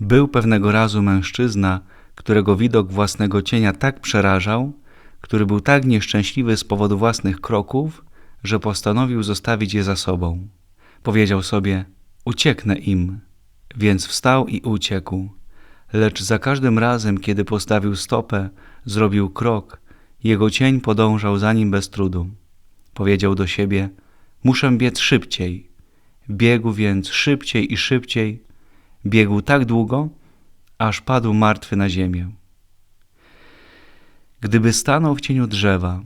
Był pewnego razu mężczyzna, którego widok własnego cienia tak przerażał, który był tak nieszczęśliwy z powodu własnych kroków, że postanowił zostawić je za sobą. Powiedział sobie: Ucieknę im. Więc wstał i uciekł. Lecz za każdym razem, kiedy postawił stopę, zrobił krok, jego cień podążał za nim bez trudu. Powiedział do siebie: Muszę biec szybciej. Biegł więc szybciej i szybciej. Biegł tak długo, aż padł martwy na ziemię. Gdyby stanął w cieniu drzewa,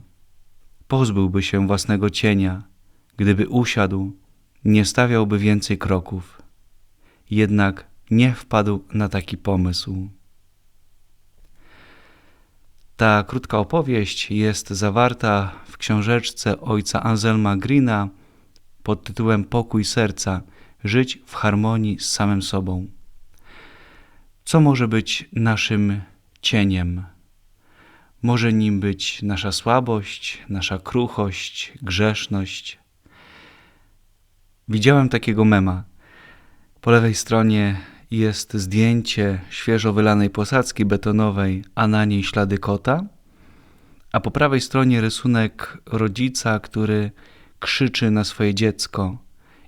pozbyłby się własnego cienia, gdyby usiadł, nie stawiałby więcej kroków. Jednak nie wpadł na taki pomysł. Ta krótka opowieść jest zawarta w książeczce ojca Anselma Greena pod tytułem Pokój serca żyć w harmonii z samym sobą. Co może być naszym cieniem? Może nim być nasza słabość, nasza kruchość, grzeszność. Widziałem takiego mema. Po lewej stronie jest zdjęcie świeżo wylanej posadzki betonowej, a na niej ślady kota, a po prawej stronie rysunek rodzica, który krzyczy na swoje dziecko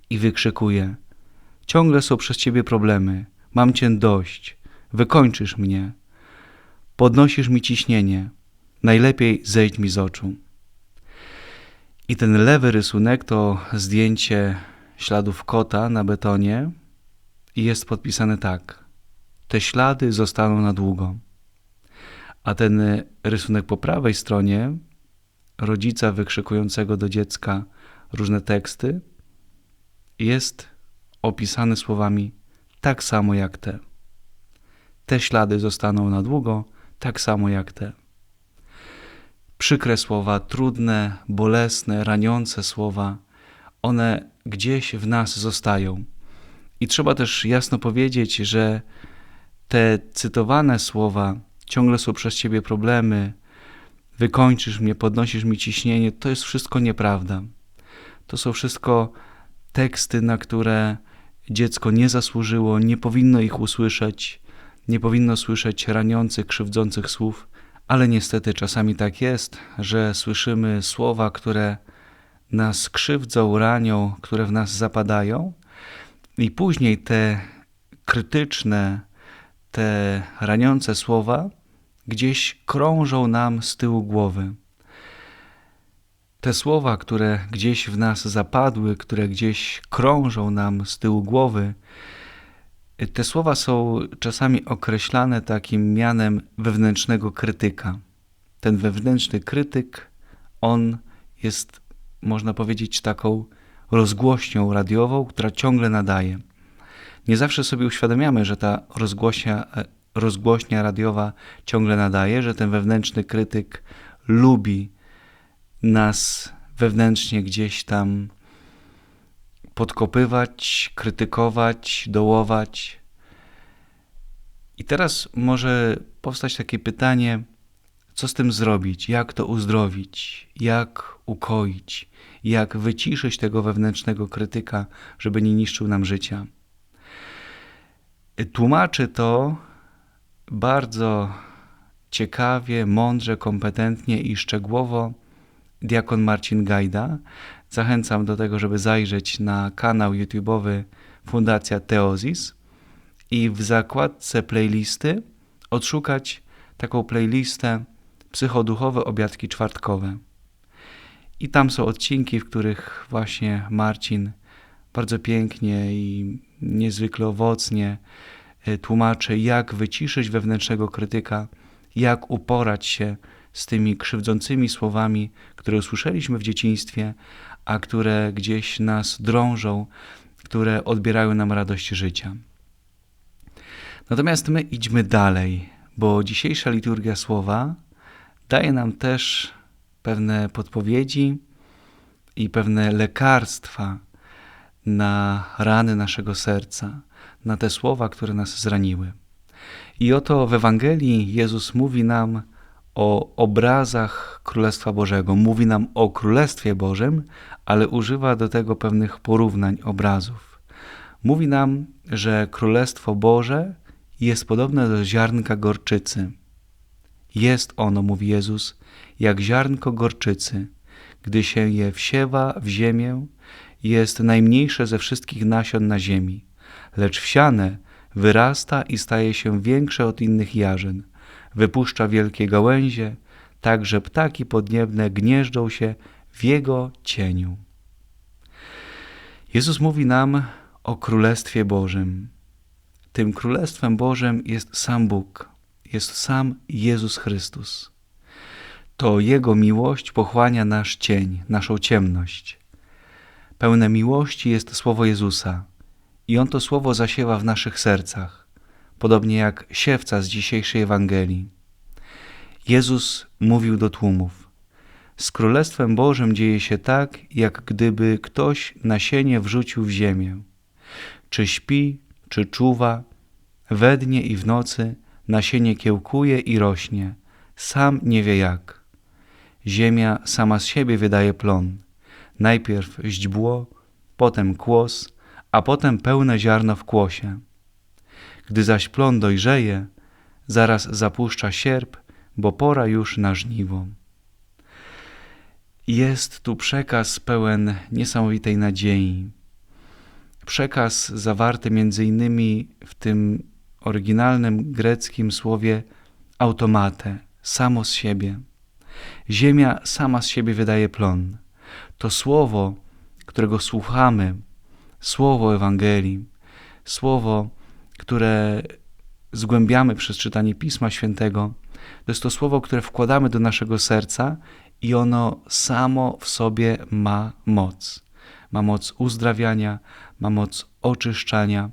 i wykrzykuje: Ciągle są przez ciebie problemy, mam cię dość, wykończysz mnie, podnosisz mi ciśnienie, najlepiej zejdź mi z oczu. I ten lewy rysunek to zdjęcie śladów kota na betonie i jest podpisane tak. Te ślady zostaną na długo. A ten rysunek po prawej stronie rodzica wykrzykującego do dziecka różne teksty jest opisany słowami tak samo jak te. Te ślady zostaną na długo, tak samo jak te. Przykre słowa, trudne, bolesne, raniące słowa, one gdzieś w nas zostają. I trzeba też jasno powiedzieć, że te cytowane słowa ciągle są przez ciebie problemy, wykończysz mnie, podnosisz mi ciśnienie, to jest wszystko nieprawda. To są wszystko teksty, na które dziecko nie zasłużyło, nie powinno ich usłyszeć, nie powinno słyszeć raniących, krzywdzących słów, ale niestety czasami tak jest, że słyszymy słowa, które nas krzywdzą, ranią, które w nas zapadają, i później te krytyczne, te raniące słowa gdzieś krążą nam z tyłu głowy. Te słowa, które gdzieś w nas zapadły, które gdzieś krążą nam z tyłu głowy, te słowa są czasami określane takim mianem wewnętrznego krytyka. Ten wewnętrzny krytyk, on jest, można powiedzieć, taką rozgłośnią radiową, która ciągle nadaje. Nie zawsze sobie uświadamiamy, że ta rozgłośnia, e, rozgłośnia radiowa ciągle nadaje, że ten wewnętrzny krytyk lubi nas wewnętrznie gdzieś tam podkopywać, krytykować, dołować. I teraz może powstać takie pytanie, co z tym zrobić, jak to uzdrowić, jak ukoić, jak wyciszyć tego wewnętrznego krytyka, żeby nie niszczył nam życia. Tłumaczy to bardzo ciekawie, mądrze, kompetentnie i szczegółowo diakon Marcin Gajda. Zachęcam do tego, żeby zajrzeć na kanał YouTube'owy Fundacja Teozis i w zakładce playlisty odszukać taką playlistę psychoduchowe obiadki czwartkowe. I tam są odcinki, w których właśnie Marcin bardzo pięknie i niezwykle owocnie e, tłumaczy, jak wyciszyć wewnętrznego krytyka, jak uporać się z tymi krzywdzącymi słowami, które usłyszeliśmy w dzieciństwie, a które gdzieś nas drążą, które odbierają nam radość życia. Natomiast my idźmy dalej, bo dzisiejsza liturgia słowa daje nam też pewne podpowiedzi i pewne lekarstwa na rany naszego serca, na te słowa, które nas zraniły. I oto w Ewangelii Jezus mówi nam o obrazach Królestwa Bożego, mówi nam o Królestwie Bożym, ale używa do tego pewnych porównań, obrazów. Mówi nam, że Królestwo Boże jest podobne do ziarnka gorczycy. Jest ono, mówi Jezus, jak ziarnko gorczycy. Gdy się je wsiewa w ziemię, jest najmniejsze ze wszystkich nasion na ziemi, lecz wsiane wyrasta i staje się większe od innych jarzyn. Wypuszcza wielkie gałęzie, tak że ptaki podniebne gnieżdżą się w jego cieniu. Jezus mówi nam o Królestwie Bożym. Tym Królestwem Bożym jest sam Bóg, jest sam Jezus Chrystus. To Jego miłość pochłania nasz cień, naszą ciemność. Pełne miłości jest słowo Jezusa i On to słowo zasiewa w naszych sercach, podobnie jak siewca z dzisiejszej Ewangelii. Jezus mówił do tłumów: Z Królestwem Bożym dzieje się tak, jak gdyby ktoś nasienie wrzucił w ziemię. Czy śpi, czy czuwa, we dnie i w nocy nasienie kiełkuje i rośnie, sam nie wie jak. Ziemia sama z siebie wydaje plon. Najpierw źdźbło, potem kłos, a potem pełne ziarno w kłosie. Gdy zaś plon dojrzeje, zaraz zapuszcza sierp, bo pora już na żniwo. Jest tu przekaz pełen niesamowitej nadziei. Przekaz zawarty między innymi w tym oryginalnym greckim słowie automate, samo z siebie. Ziemia sama z siebie wydaje plon. To słowo, którego słuchamy, słowo Ewangelii, słowo, które zgłębiamy przez czytanie Pisma Świętego, to jest to słowo, które wkładamy do naszego serca i ono samo w sobie ma moc. Ma moc uzdrawiania, ma moc oczyszczania,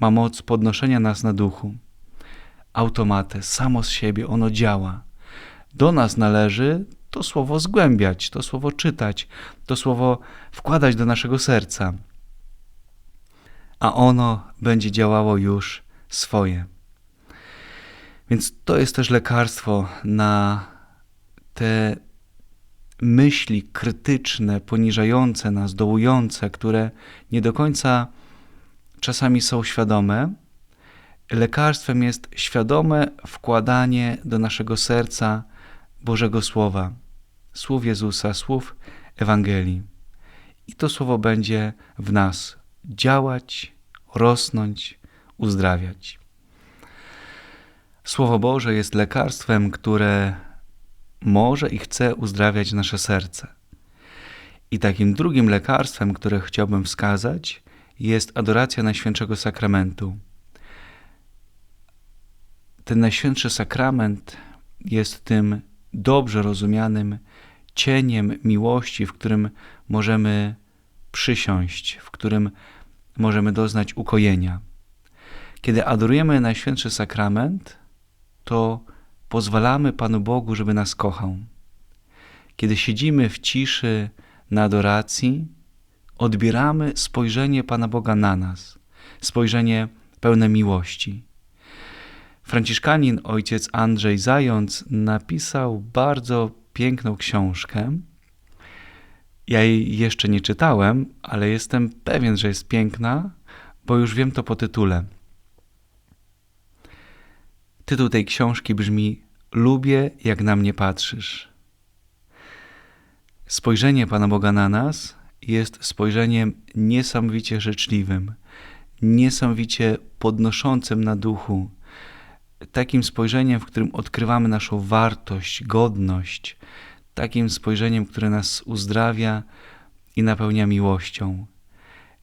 ma moc podnoszenia nas na duchu. Automatę, samo z siebie, ono działa. Do nas należy to słowo zgłębiać, to słowo czytać, to słowo wkładać do naszego serca. A ono będzie działało już swoje. Więc to jest też lekarstwo na te myśli krytyczne, poniżające nas, dołujące, które nie do końca czasami są świadome. Lekarstwem jest świadome wkładanie do naszego serca Bożego Słowa, słów Jezusa, słów Ewangelii. I to słowo będzie w nas działać, rosnąć, uzdrawiać. Słowo Boże jest lekarstwem, które może i chce uzdrawiać nasze serce. I takim drugim lekarstwem, które chciałbym wskazać, jest adoracja Najświętszego Sakramentu. Ten Najświętszy Sakrament jest tym dobrze rozumianym cieniem miłości, w którym możemy przysiąść, w którym możemy doznać ukojenia. Kiedy adorujemy Najświętszy Sakrament, to pozwalamy Panu Bogu, żeby nas kochał. Kiedy siedzimy w ciszy na adoracji, odbieramy spojrzenie Pana Boga na nas, spojrzenie pełne miłości. Franciszkanin ojciec Andrzej Zając napisał bardzo piękną książkę. Ja jej jeszcze nie czytałem, ale jestem pewien, że jest piękna, bo już wiem to po tytule. Tytuł tej książki brzmi Lubię, jak na mnie patrzysz. Spojrzenie Pana Boga na nas jest spojrzeniem niesamowicie życzliwym, niesamowicie podnoszącym na duchu, takim spojrzeniem, w którym odkrywamy naszą wartość, godność, takim spojrzeniem, które nas uzdrawia i napełnia miłością.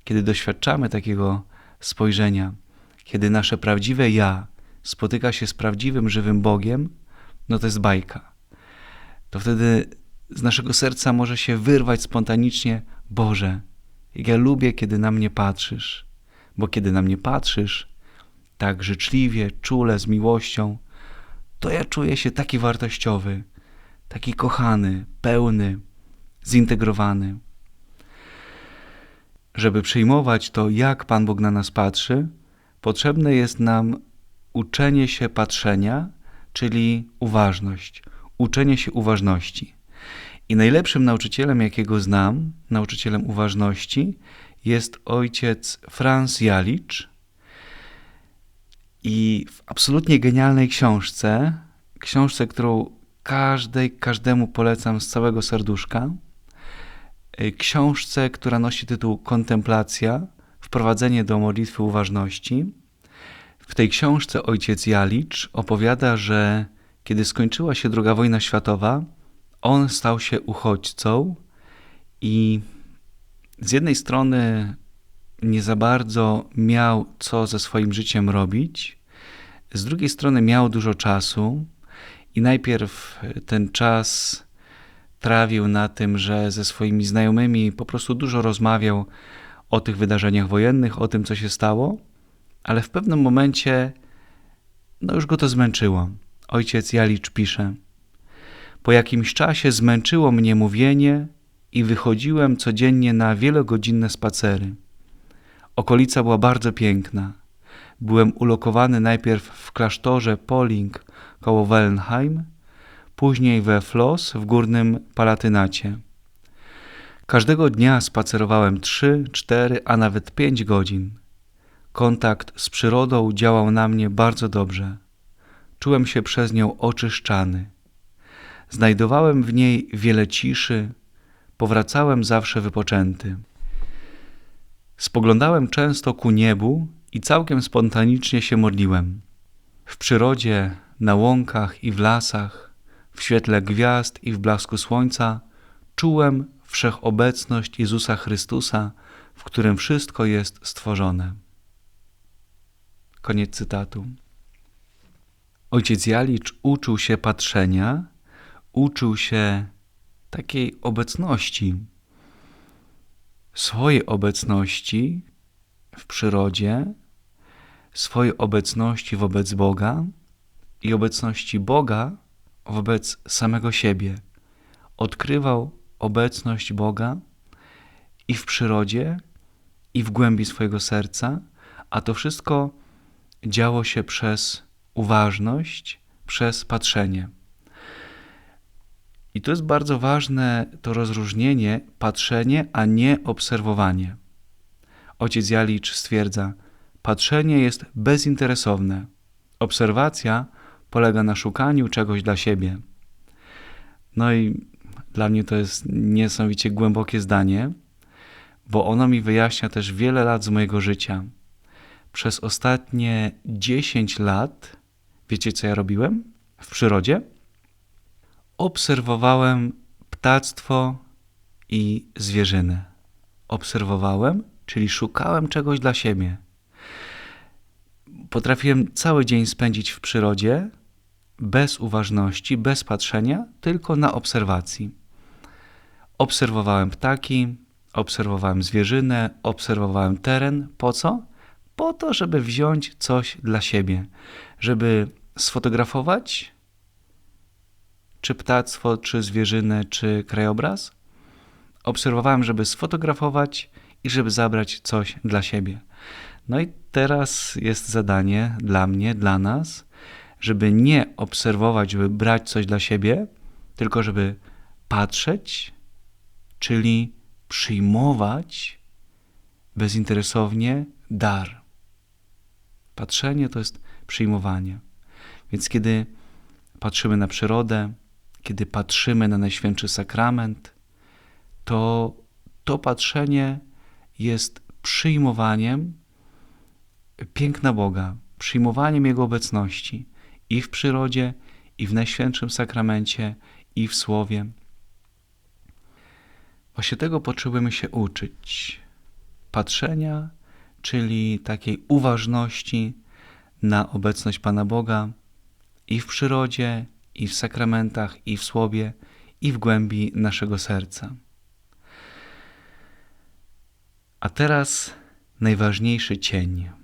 Kiedy doświadczamy takiego spojrzenia, kiedy nasze prawdziwe ja spotyka się z prawdziwym, żywym Bogiem, no to jest bajka. To wtedy z naszego serca może się wyrwać spontanicznie: Boże, ja lubię, kiedy na mnie patrzysz, bo kiedy na mnie patrzysz, tak życzliwie, czule, z miłością, to ja czuję się taki wartościowy, taki kochany, pełny, zintegrowany. Żeby przyjmować to, jak Pan Bóg na nas patrzy, potrzebne jest nam uczenie się patrzenia, czyli uważność, uczenie się uważności. I najlepszym nauczycielem, jakiego znam, nauczycielem uważności, jest ojciec Franz Jalicz. I w absolutnie genialnej książce, książce, którą każdej, każdemu polecam z całego serduszka, y, książce, która nosi tytuł Kontemplacja, wprowadzenie do modlitwy uważności. W tej książce ojciec Jalicz opowiada, że kiedy skończyła się II wojna światowa, on stał się uchodźcą i z jednej strony nie za bardzo miał co ze swoim życiem robić, z drugiej strony miał dużo czasu i najpierw ten czas trawił na tym, że ze swoimi znajomymi po prostu dużo rozmawiał o tych wydarzeniach wojennych, o tym, co się stało, ale w pewnym momencie no już go to zmęczyło. Ojciec Jalicz pisze: Po jakimś czasie zmęczyło mnie mówienie i wychodziłem codziennie na wielogodzinne spacery. Okolica była bardzo piękna. Byłem ulokowany najpierw w klasztorze Poling koło Wellenheim, później we Flos w górnym Palatynacie. Każdego dnia spacerowałem trzy, cztery, a nawet pięć godzin. Kontakt z przyrodą działał na mnie bardzo dobrze. Czułem się przez nią oczyszczany. Znajdowałem w niej wiele ciszy, powracałem zawsze wypoczęty. Spoglądałem często ku niebu i całkiem spontanicznie się modliłem. W przyrodzie, na łąkach i w lasach, w świetle gwiazd i w blasku słońca czułem wszechobecność Jezusa Chrystusa, w którym wszystko jest stworzone. Koniec cytatu. Ojciec Jalicz uczył się patrzenia, uczył się takiej obecności, swojej obecności w przyrodzie, swojej obecności wobec Boga i obecności Boga wobec samego siebie. Odkrywał obecność Boga i w przyrodzie, i w głębi swojego serca, a to wszystko działo się przez uważność, przez patrzenie. I to jest bardzo ważne to rozróżnienie patrzenie, a nie obserwowanie. Ojciec Jalicz stwierdza, patrzenie jest bezinteresowne. Obserwacja polega na szukaniu czegoś dla siebie. No i dla mnie to jest niesamowicie głębokie zdanie, bo ono mi wyjaśnia też wiele lat z mojego życia. Przez ostatnie 10 lat, wiecie co ja robiłem w przyrodzie? Obserwowałem ptactwo i zwierzynę. Obserwowałem, czyli szukałem czegoś dla siebie. Potrafiłem cały dzień spędzić w przyrodzie bez uważności, bez patrzenia, tylko na obserwacji. Obserwowałem ptaki, obserwowałem zwierzynę, obserwowałem teren. Po co? Po to, żeby wziąć coś dla siebie, żeby sfotografować czy ptactwo, czy zwierzynę, czy krajobraz. Obserwowałem, żeby sfotografować i żeby zabrać coś dla siebie. No i teraz jest zadanie dla mnie, dla nas, żeby nie obserwować, żeby brać coś dla siebie, tylko żeby patrzeć, czyli przyjmować bezinteresownie dar. Patrzenie to jest przyjmowanie. Więc kiedy patrzymy na przyrodę, kiedy patrzymy na Najświętszy Sakrament, to to patrzenie jest przyjmowaniem piękna Boga, przyjmowaniem Jego obecności i w przyrodzie, i w Najświętszym Sakramencie, i w Słowie. Właśnie tego potrzebujemy się uczyć. Patrzenia, czyli takiej uważności na obecność Pana Boga i w przyrodzie, i w sakramentach, i w Słowie, i w głębi naszego serca. A teraz najważniejszy cień.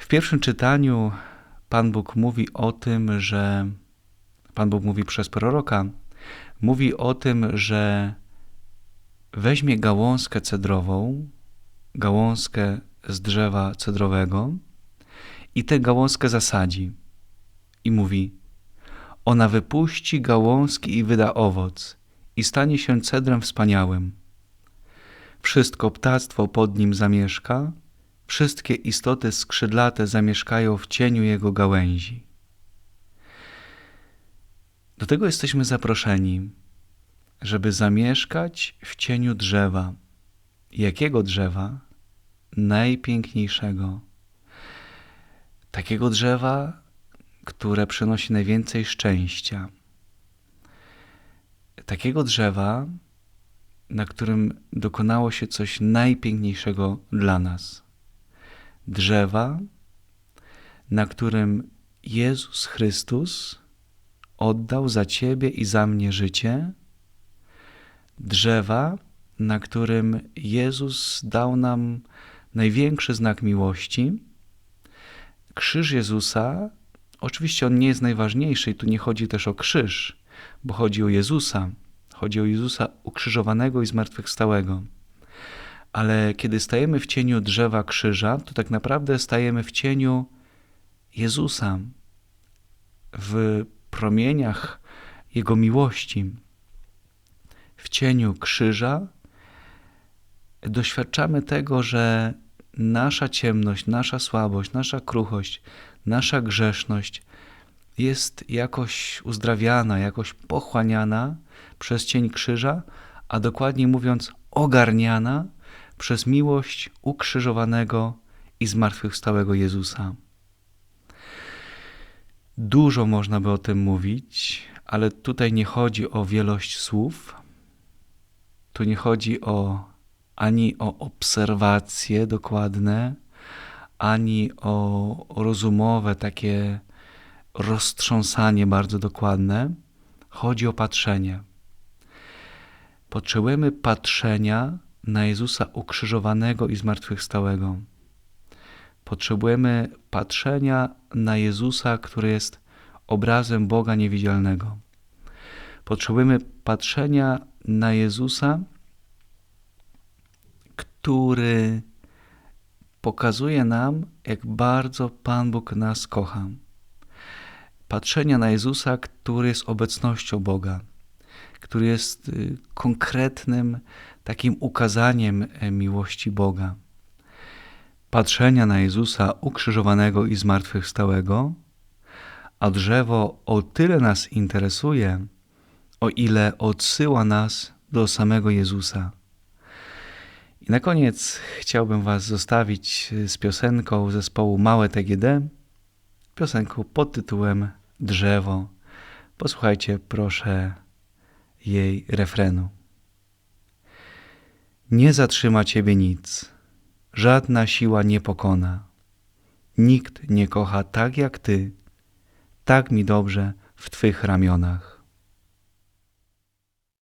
W pierwszym czytaniu Pan Bóg mówi o tym, że Pan Bóg mówi przez proroka, mówi o tym, że weźmie gałązkę cedrową, gałązkę z drzewa cedrowego i tę gałązkę zasadzi. I mówi: Ona wypuści gałązki i wyda owoc, i stanie się cedrem wspaniałym. Wszystko ptactwo pod nim zamieszka, wszystkie istoty skrzydlate zamieszkają w cieniu jego gałęzi. Do tego jesteśmy zaproszeni, żeby zamieszkać w cieniu drzewa. Jakiego drzewa? Najpiękniejszego. Takiego drzewa, które przynosi najwięcej szczęścia. Takiego drzewa, na którym dokonało się coś najpiękniejszego dla nas. Drzewa, na którym Jezus Chrystus oddał za Ciebie i za mnie życie. Drzewa, na którym Jezus dał nam największy znak miłości. Krzyż Jezusa, oczywiście on nie jest najważniejszy i tu nie chodzi też o krzyż, bo chodzi o Jezusa. Chodzi o Jezusa ukrzyżowanego i zmartwychwstałego. Ale kiedy stajemy w cieniu drzewa krzyża, to tak naprawdę stajemy w cieniu Jezusa, w promieniach Jego miłości. W cieniu krzyża doświadczamy tego, że nasza ciemność, nasza słabość, nasza kruchość, nasza grzeszność jest jakoś uzdrawiana, jakoś pochłaniana przez cień krzyża, a dokładniej mówiąc, ogarniana przez miłość ukrzyżowanego i zmartwychwstałego Jezusa. Dużo można by o tym mówić, ale tutaj nie chodzi o wielość słów. Tu nie chodzi o ani o obserwacje dokładne, ani o rozumowe takie roztrząsanie bardzo dokładne. Chodzi o patrzenie. Potrzebujemy patrzenia na Jezusa ukrzyżowanego i zmartwychwstałego. Potrzebujemy patrzenia na Jezusa, który jest obrazem Boga niewidzialnego. Potrzebujemy patrzenia na Jezusa, który pokazuje nam, jak bardzo Pan Bóg nas kocha. Patrzenia na Jezusa, który jest obecnością Boga, który jest y, konkretnym takim ukazaniem e, miłości Boga patrzenia na Jezusa ukrzyżowanego i zmartwychwstałego, a drzewo o tyle nas interesuje, o ile odsyła nas do samego Jezusa. I na koniec chciałbym Was zostawić z piosenką zespołu Małe TGD, piosenką pod tytułem Drzewo. Posłuchajcie proszę jej refrenu. Nie zatrzyma Ciebie nic żadna siła nie pokona. Nikt nie kocha tak jak Ty, tak mi dobrze w Twych ramionach.